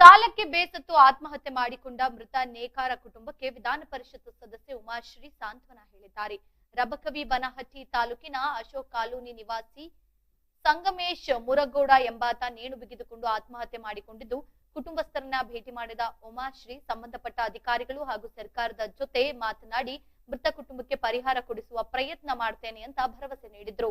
ಸಾಲಕ್ಕೆ ಬೇಸತ್ತು ಆತ್ಮಹತ್ಯೆ ಮಾಡಿಕೊಂಡ ಮೃತ ನೇಕಾರ ಕುಟುಂಬಕ್ಕೆ ವಿಧಾನ ಪರಿಷತ್ ಸದಸ್ಯೆ ಉಮಾಶ್ರೀ ಸಾಂತ್ವನ ಹೇಳಿದ್ದಾರೆ. ರಬಕವಿ ಬನಹಟ್ಟಿ ತಾಲೂಕಿನ ಅಶೋಕ್ ಕಾಲೋನಿ ನಿವಾಸಿ ಸಂಗಮೇಶ್ ಮುರಗೌಡ ಎಂಬಾತ ನೇಣು ಬಿಗಿದುಕೊಂಡು ಆತ್ಮಹತ್ಯೆ ಮಾಡಿಕೊಂಡಿದ್ದು ಕುಟುಂಬಸ್ಥರನ್ನ ಭೇಟಿ ಮಾಡಿದ ಉಮಾಶ್ರೀ ಸಂಬಂಧಪಟ್ಟ ಅಧಿಕಾರಿಗಳು ಹಾಗೂ ಸರ್ಕಾರದ ಜೊತೆ ಮಾತನಾಡಿ ಮೃತ ಕುಟುಂಬಕ್ಕೆ ಪರಿಹಾರ ಕೊಡಿಸುವ ಪ್ರಯತ್ನ ಮಾಡ್ತೇನೆ ಅಂತ ಭರವಸೆ ನೀಡಿದ್ರು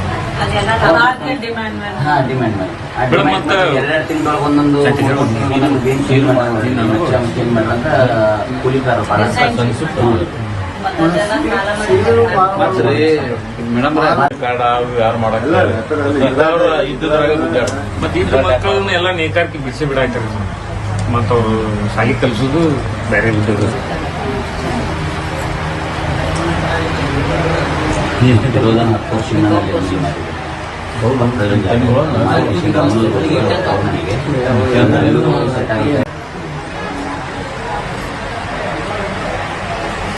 ಹಾ ಡಿಮ್ಯಾಂಡ್ ಮೇಡಮ್, ಮತ್ತೆ ಎರಡೆರಡು ತಿಂಗಳೊಳಗೆ ಒಂದೊಂದು ಒಂದೊಂದು ಭೀಮ್ ಚೇಂಜ್ ಮಾಡಿ ಚೇಂಜ್ ಮಾಡ್ರಂತ ಕೂಲಿಕಾರ ಭಾಳ ಮೇಡಮ್ ಕಾರ್ಡ್ ಅವು ಯಾರು ಮಾಡಲ್ಲ ಇದ್ದದ್ರಾಗ ಮತ್ತೆ ಇದ್ರ ಮಕ್ಕಳನ್ನ ಎಲ್ಲ ನೇಕಾರಕ್ಕೆ ಬಿಡಿಸಿ ಬಿಡಾಯ್ತಾರೆ. ಮತ್ತ ಸಾಲಿ ಕಲಿಸೋದು ಬೇರೆ ಬಿಟ್ಟದು ವಿರೋಧನ. ಮಾರ್ಗದರ್ಶನ ನನಗೆ ಸೆಟ್ ಆಗಿದೆ